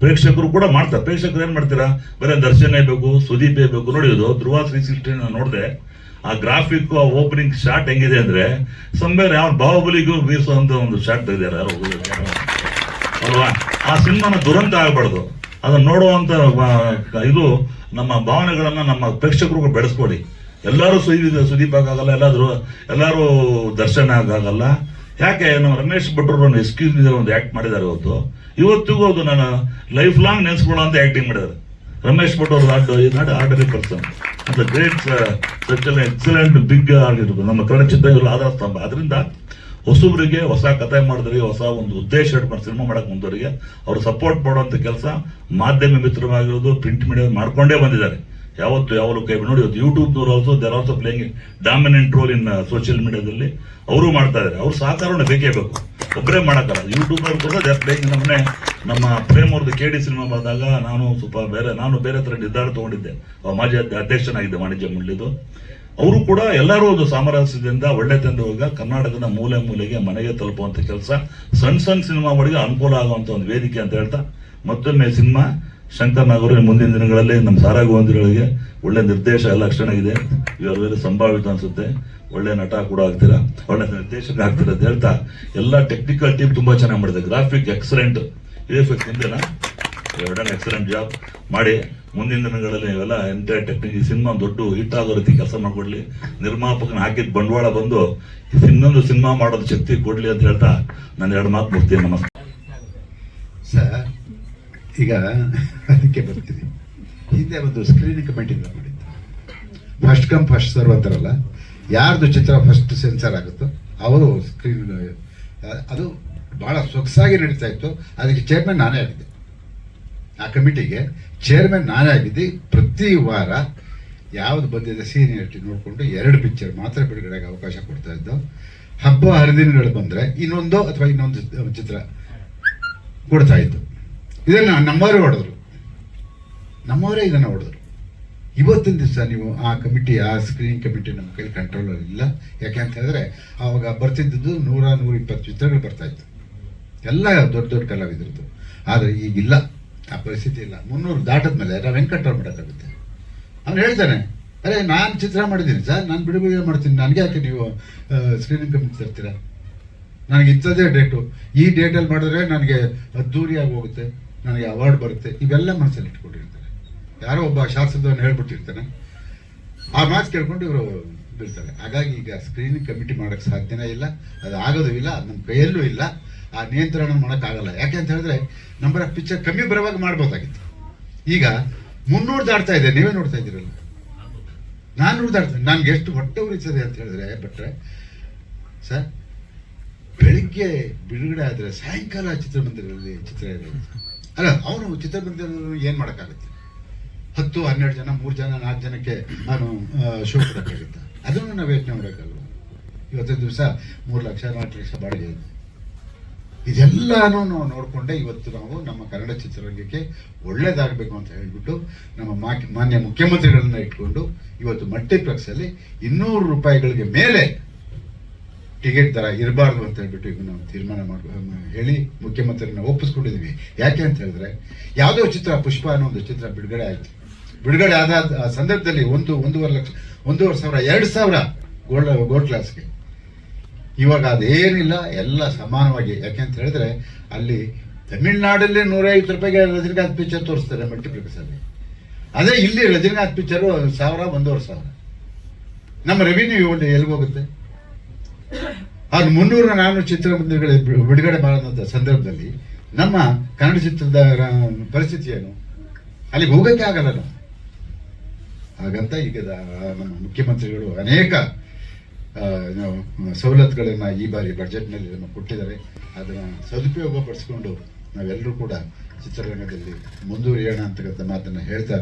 ಪ್ರೇಕ್ಷಕರು ಕೂಡ ಮಾಡ್ತಾರೆ. ಪ್ರೇಕ್ಷಕರು ಏನು ಮಾಡ್ತೀರಾ? ಬರೀ ದರ್ಶನೇ ಬೇಕು, ಸುದೀಪೇ ಬೇಕು ನೋಡಿ ಧ್ರುವ ತ್ರೀ ಸಿಕ್ಸ್ಟಿ ನೋಡಿದೆ. ಆ ಗ್ರಾಫಿಕ್ ಆ ಓಪನಿಂಗ್ ಶಾಟ್ ಹೆಂಗಿದೆ ಅಂದ್ರೆ, ಸಂಬೇರ್ ಯಾವ ಬಾಹುಬಲಿಗೂ ಬೀರಿಸುವಂಥ ಒಂದು ಶಾಟ್ ತೆಗೆದಾರೆ. ಯಾರೋ ಅಲ್ವಾ? ಆ ಸಿನಿಮಾನ ದುರಂತ ಆಗಬಾರ್ದು. ಅದನ್ನ ನೋಡುವಂತ ಇದು ನಮ್ಮ ಭಾವನೆಗಳನ್ನ ನಮ್ಮ ಪ್ರೇಕ್ಷಕರು ಬೆಳೆಸ್ಕೊಡಿ. ಎಲ್ಲರೂ ಸುದೀಪ್ ಸುದೀಪ್ ಆಗಲ್ಲ ಎಲ್ಲಾದ್ರು, ಎಲ್ಲರೂ ದರ್ಶನ ಆಗಾಗಲ್ಲ ಯಾಕೆ? ನಮ್ಮ ರಮೇಶ್ ಭಟ್ರು ಒಂದು ಎಕ್ಸ್ಕ್ಯೂಸ್ ಒಂದು ಆಕ್ಟ್ ಮಾಡಿದ್ದಾರೆ ಇವತ್ತು ಇವತ್ತಿಗೂ ಅದು ನಾನು ಲೈಫ್ ಲಾಂಗ್ ನೆನ್ಸ್ಕೊಳ್ಳೋ ಅಂತ ಆಕ್ಟಿಂಗ್ ಮಾಡಿದ್ದಾರೆ. ರಮೇಶ್ ಭಟ್ ಅವರು ನಾಟ್ ನಾಟ್ ಆರ್ಡರಿ ಪರ್ಸನ್ ಅಂತ ಗ್ರೇಟ್ ಸಚ್ ಎಕ್ಸಲೆಂಟ್ ಬಿಗ್ ಆಗಿರ್ಬೋದು ನಮ್ಮ ಕನ್ನಡ ಚಿತ್ರಗಳು ಆಧಾರ ಸ್ತಂಭ. ಅದರಿಂದ ಹೊಸಬ್ರಿಗೆ ಹೊಸ ಕಥೆ ಮಾಡಿದ್ರಿ, ಹೊಸ ಒಂದು ಉದ್ದೇಶ ಇಟ್ಕೊಂಡು ಸಿನಿಮಾ ಮಾಡಕ್ ಮುಂದವರಿಗೆ ಅವರು ಸಪೋರ್ಟ್ ಮಾಡುವಂತ ಕೆಲಸ ಮಾಧ್ಯಮ ಮಿತ್ರವಾಗಿರೋದು ಪ್ರಿಂಟ್ ಮೀಡಿಯಾ ಮಾಡ್ಕೊಂಡೇ ಬಂದಿದ್ದಾರೆ. ಯಾವತ್ತು ಯಾವಾಗಲೂ ಕೈ ನೋಡಿ, ಇವತ್ತು ಯೂಟ್ಯೂಬ್ ನವರು also there also playing dominant role in social ಮೀಡಿಯಾದಲ್ಲಿ ಅವರು ಮಾಡ್ತಾ ಇದ್ದಾರೆ. ಅವ್ರ ಸಹಕಾರವನ್ನು ಬೇಕೇ ಬೇಕು. ಒಬ್ಬರೇ ಮಾಡೋಕ್ಕಲ್ಲ. ಯೂಟ್ಯೂಬ್ ಅವ್ರು ಕೂಡ ಜಾಸ್ತಿ. ಪ್ಲೇಯಿಂಗ್ ನಮ್ಮನೆ ನಮ್ಮ ಪ್ರೇಮ್ ಅವ್ರದ್ದು ಕೆ ಡಿ ಸಿನಿಮಾ ಬಂದಾಗ ನಾನು ಸ್ವಲ್ಪ ಬೇರೆ ನಾನು ಬೇರೆ ಥರ ನಿರ್ಧಾರ ತೊಗೊಂಡಿದ್ದೆ. ಮಾಜಿ ಅಧ್ಯ- ಅಧ್ಯಕ್ಷನಾಗಿದ್ದೆ ವಾಣಿಜ್ಯ ಮಂಡಳಿದು. ಅವರು ಕೂಡ ಎಲ್ಲರೂ ಒಂದು ಸಾಮರಸ್ಯದಿಂದ ಒಳ್ಳೆ ತಂದುವಾಗ ಕರ್ನಾಟಕದ ಮೂಲೆ ಮೂಲೆಗೆ ಮನೆಗೆ ತಲುಪುವಂಥ ಕೆಲಸ. ಸಣ್ಣ ಸಣ್ಣ ಸಿನಿಮಾಗಳಿಗೆ ಅನುಕೂಲ ಆಗುವಂಥ ಒಂದು ವೇದಿಕೆ ಅಂತ ಹೇಳ್ತಾ ಮತ್ತೊಮ್ಮೆ ಸಿನಿಮಾ ಶಂಕರ್ ನಾಗರು ಮುಂದಿನ ದಿನಗಳಲ್ಲಿ ನಮ್ಮ ಸಾರಾಗುವಂದಿಗಳಿಗೆ ಒಳ್ಳೆ ನಿರ್ದೇಶ ಎಲ್ಲ ಇವರು ವೇಳೆ ಸಂಭಾವಿತ ಅನಿಸುತ್ತೆ. ಒಳ್ಳೆ ನಟ ಕೂಡ ಆಗ್ತೀರಾ? ಒಳ್ಳೆ ನಿರ್ದೇಶಕ ಆಗ್ತೀರಾ ಅಂತ ಹೇಳ್ತಾ ಎಲ್ಲ ಟೆಕ್ನಿಕಲ್ ಟೀಮ್ ತುಂಬಾ ಚೆನ್ನಾಗಿ ಮಾಡಿದೆ ಗ್ರಾಫಿಕ್ ಎಕ್ಸಲೆಂಟ್ ಎಫೆಕ್ಟ್ ಹಿಂದೆನಾ ಎಕ್ಸಲೆಂಟ್ ಜಾಬ್ ಮಾಡಿ ಮುಂದಿನ ದಿನಗಳಲ್ಲಿ ಇವೆಲ್ಲ ಎಂಟೈರ್ ಟೆಕ್ನಿಕ್ ಈ ಸಿನಿಮಾ ದೊಡ್ಡ ಹಿಟ್ ಆಗೋ ರೀತಿ ಕೆಲಸ ಮಾಡಿಕೊಡ್ಲಿ. ನಿರ್ಮಾಪಕನ ಹಾಕಿದ ಬಂಡವಾಳ ಬಂದು ಇನ್ನೊಂದು ಸಿನಿಮಾ ಮಾಡೋದು ಶಕ್ತಿ ಕೊಡ್ಲಿ ಅಂತ ಹೇಳ್ತಾ ನಾನು ಎರಡು ಮಾತು ಬರ್ತೀನಿ ನಮಸ್ಕಾರ ಸರ್ ಈಗ ಅದಕ್ಕೆ ಬರ್ತೀನಿ. ಹಿಂದೆ ಒಂದು ಸ್ಕ್ರೀನಿಂಗ್ ಕಮಿಟಿ ಮಾಡಿದ್ದು ಫಸ್ಟ್ ಕಮ್ ಫಸ್ಟ್ ಸರ್ವ್ ಅಂತಾರಲ್ಲ, ಯಾರ್ದು ಚಿತ್ರ ಫಸ್ಟ್ ಸೆನ್ಸರ್ ಆಗುತ್ತೋ, ಅವರು ಸ್ಕ್ರೀನ್ ಅದು ಬಹಳ ಸೊಗಸಾಗಿ ನಡೀತಾ ಇತ್ತು. ಅದಕ್ಕೆ ಚೇರ್ಮನ್ ನಾನೇ ಆಗಿದ್ದೆ. ಆ ಕಮಿಟಿಗೆ ಚೇರ್ಮನ್ ನಾನೇ ಆಗಿದ್ದೆ. ಪ್ರತಿ ವಾರ ಯಾವ್ದು ಬಂದಿದೆ ಸೀನಿಯರಿಟಿ ನೋಡಿಕೊಂಡು ಎರಡು ಪಿಕ್ಚರ್ ಮಾತ್ರ ಬಿಡುಗಡೆಗೆ ಅವಕಾಶ ಕೊಡ್ತಾ ಇದ್ದು, ಹಬ್ಬ ಹರಿದಿನಗಳು ಬಂದ್ರೆ ಇನ್ನೊಂದು ಅಥವಾ ಇನ್ನೊಂದು ಚಿತ್ರ ಕೊಡ್ತಾ ಇತ್ತು ಇದನ್ನ ನಮ್ಮವರೇ ಹೊಡೆದ್ರು. ನಮ್ಮವರೇ ಇದನ್ನು ಹೊಡೆದ್ರು. ಇವತ್ತಿನ ದಿವಸ ನೀವು ಆ ಕಮಿಟಿ, ಆ ಸ್ಕ್ರೀನಿಂಗ್ ಕಮಿಟಿ ನಮ್ಮ ಕೈಲಿ ಕಂಟ್ರೋಲ್ ಇಲ್ಲ. ಯಾಕೆ ಅಂತ ಹೇಳಿದ್ರೆ ಆವಾಗ ಬರ್ತಿದ್ದದ್ದು ನೂರ ನೂರ ಇಪ್ಪತ್ತು ಚಿತ್ರಗಳು ಬರ್ತಾ ಇತ್ತು. ಎಲ್ಲ ದೊಡ್ಡ ದೊಡ್ಡ ಕಲಾವಿದರದ್ದು ಆದರೆ ಈಗಿಲ್ಲ. ಆ ಪರಿಸ್ಥಿತಿ ಇಲ್ಲ. ಮುನ್ನೂರು ದಾಟದ ಮೇಲೆ ನಾವು ಹೆಂಗೆ ಕಂಟ್ರೋಲ್ ಮಾಡೋಕ್ಕಾಗುತ್ತೆ? ಅವ್ನು ಹೇಳ್ತಾನೆ, ಅರೆ, ನಾನು ಚಿತ್ರ ಮಾಡಿದ್ದೀನಿ ಸರ್. ನಾನು ಬಿಡುಗಡೆ ಮಾಡ್ತೀನಿ. ನನಗೆ ಯಾಕೆ ನೀವು ಸ್ಕ್ರೀನಿಂಗ್ ಕಮಿಟಿ ತರ್ತೀರಾ? ನನಗೆ ಇಂಥದ್ದೇ ಡೇಟು ಈ ಡೇಟಲ್ಲಿ ಮಾಡಿದ್ರೆ ನನಗೆ ಅದ್ದೂರಿಯಾಗಿ ಹೋಗುತ್ತೆ. ನನಗೆ ಅವಾರ್ಡ್ ಬರುತ್ತೆ. ಇವೆಲ್ಲ ಮನಸ್ಸಲ್ಲಿ ಇಟ್ಕೊಂಡಿರ್ತಾರೆ. ಯಾರೋ ಒಬ್ಬ ಶಾಸ್ತ್ರದವನು ಹೇಳ್ಬಿಟ್ಟಿರ್ತಾನೆ. ಆ ಮಾತು ಕೇಳ್ಕೊಂಡು ಇವರು ಬೀಳ್ತಾರೆ ಹಾಗಾಗಿ ಈಗ ಸ್ಕ್ರೀನಿಂಗ್ ಕಮಿಟಿ ಮಾಡೋಕ್ಕೆ ಸಾಧ್ಯನೇ ಇಲ್ಲ. ಅದು ಆಗೋದು ಇಲ್ಲ, ಅದು ನಮ್ಮ ಕೈಯಲ್ಲೂ ಇಲ್ಲ. ಆ ನಿಯಂತ್ರಣ ಮಾಡೋಕ್ಕಾಗಲ್ಲ. ಯಾಕೆ ಅಂತ ಹೇಳಿದ್ರೆ ನಂಬರ್ ಆಫ್ ಪಿಕ್ಚರ್ ಕಮ್ಮಿ ಬರೋವಾಗ ಮಾಡ್ಬೋದಾಗಿತ್ತು. ಈಗ ಮುನ್ನೂರು ದಾಟ್ತಾ ಇದೆ. ನೀವೇ ನೋಡ್ತಾ ಇದ್ದೀರಲ್ಲ. ನಾನ್ನೂರು ದಾಡ್ತೀನಿ ನನ್ಗೆ ಎಷ್ಟು ಹೊಟ್ಟೆ ಉರಿತದೆ ಅಂತ ಹೇಳಿದ್ರೆ ಬಟ್ರೆ ಸರ್, ಬೆಳಿಗ್ಗೆ ಬಿಡುಗಡೆ ಆದರೆ ಸಾಯಂಕಾಲ ಚಿತ್ರಮಂದಿರದಲ್ಲಿ ಚಿತ್ರ ಇದೆ ಅಲ್ಲ, ಅವನು ಚಿತ್ರದುರ್ಗದಲ್ಲಿ ಏನು ಮಾಡೋಕ್ಕಾಗುತ್ತೆ? ಹತ್ತು, ಹನ್ನೆರಡು ಜನ, ಮೂರು ಜನ, ನಾಲ್ಕು ಜನಕ್ಕೆ ನಾನು ಶೋ ಕೊಡೋಕ್ಕಾಗುತ್ತೆ? ಅದನ್ನು ನಾವು ಯೋಚನೆ ಮಾಡೋಕ್ಕಲ್ವ ಇವತ್ತಿನ ದಿವಸ ಮೂರು ಲಕ್ಷ, ನಾಲ್ಕು ಲಕ್ಷ ಬಾಡಿಗೆ ಇದೆ. ಇದೆಲ್ಲಾನು ನಾವು ನೋಡಿಕೊಂಡೆ ಇವತ್ತು ನಾವು ನಮ್ಮ ಕನ್ನಡ ಚಿತ್ರರಂಗಕ್ಕೆ ಒಳ್ಳೇದಾಗಬೇಕು ಅಂತ ಹೇಳಿಬಿಟ್ಟು ನಮ್ಮ ಮಾನ್ಯ ಮುಖ್ಯಮಂತ್ರಿಗಳನ್ನ ಇಟ್ಕೊಂಡು ಇವತ್ತು ಮಲ್ಟಿಪ್ಲೆಕ್ಸಲ್ಲಿ ಇನ್ನೂರು ರೂಪಾಯಿಗಳಿಗೆ ಮೇಲೆ ಟಿಕೆಟ್ ದರ ಇರಬಾರ್ದು ಅಂತ ಹೇಳ್ಬಿಟ್ಟು ಈಗ ನಾವು ತೀರ್ಮಾನ ಮಾಡಿ ಹೇಳಿ ಮುಖ್ಯಮಂತ್ರಿನ ಒಪ್ಪಿಸ್ಕೊಂಡಿದ್ವಿ. ಯಾಕೆ ಅಂತ ಹೇಳಿದ್ರೆ, ಯಾವುದೋ ಚಿತ್ರ, ಪುಷ್ಪ ಅನ್ನೋ ಒಂದು ಚಿತ್ರ ಬಿಡುಗಡೆ ಆಯಿತು. ಬಿಡುಗಡೆ ಆದ ಸಂದರ್ಭದಲ್ಲಿ ಒಂದು, ಒಂದೂವರೆ ಲಕ್ಷ, ಒಂದೂವರೆ ಸಾವಿರ, ಎರಡು ಸಾವಿರ ಗೋಲ್ಡ್ ಗೋಲ್ಡ್ ಕ್ಲಾಸ್ಗೆ ಇವಾಗ ಅದೇನಿಲ್ಲ, ಎಲ್ಲ ಸಮಾನವಾಗಿ. ಯಾಕೆ ಅಂತ ಹೇಳಿದ್ರೆ, ಅಲ್ಲಿ ತಮಿಳ್ನಾಡಲ್ಲಿ ನೂರೈವತ್ತು ರೂಪಾಯಿಗೆ ರಜನಿಕಾಂತ್ ಪಿಕ್ಚರ್ ತೋರಿಸ್ತಾರೆ ಮಲ್ಟಿಪ್ಲೆಕ್ಸಲ್ಲಿ ಅದೇ ಇಲ್ಲಿ ರಜನಿಕಾಂತ್ ಪಿಕ್ಚರು ಸಾವಿರ, ಒಂದೂವರೆ ಸಾವಿರ. ನಮ್ಮ ರೆವಿನ್ಯೂ ಎಲ್ಲಿಗೆ ಹೋಗುತ್ತೆ? ಅದು ಮುನ್ನೂರ ನಾನೂರು ಚಿತ್ರಮಂದಿರಗಳ ಬಿಡುಗಡೆ ಮಾಡಿದಂಥ ಸಂದರ್ಭದಲ್ಲಿ ನಮ್ಮ ಕನ್ನಡ ಚಿತ್ರದ ಪರಿಸ್ಥಿತಿ ಏನು ಅಲ್ಲಿಗೆ ಹೋಗಕ್ಕೆ ಆಗಲ್ಲ ನಾವು. ಹಾಗಂತ ಈಗ ನಮ್ಮ ಮುಖ್ಯಮಂತ್ರಿಗಳು ಅನೇಕ ಸವಲತ್ತುಗಳನ್ನು ಈ ಬಾರಿ ಬಜೆಟ್ನಲ್ಲಿ ನಮಗೆ ಕೊಟ್ಟಿದ್ದಾರೆ. ಅದನ್ನು ಸದುಪಯೋಗ ಪಡಿಸ್ಕೊಂಡು ನಾವೆಲ್ಲರೂ ಕೂಡ ಚಿತ್ರರಂಗದಲ್ಲಿ ಮುಂದುವರಿಯೋಣ ಅಂತಕ್ಕಂಥ ಮಾತನ್ನು ಹೇಳ್ತಾ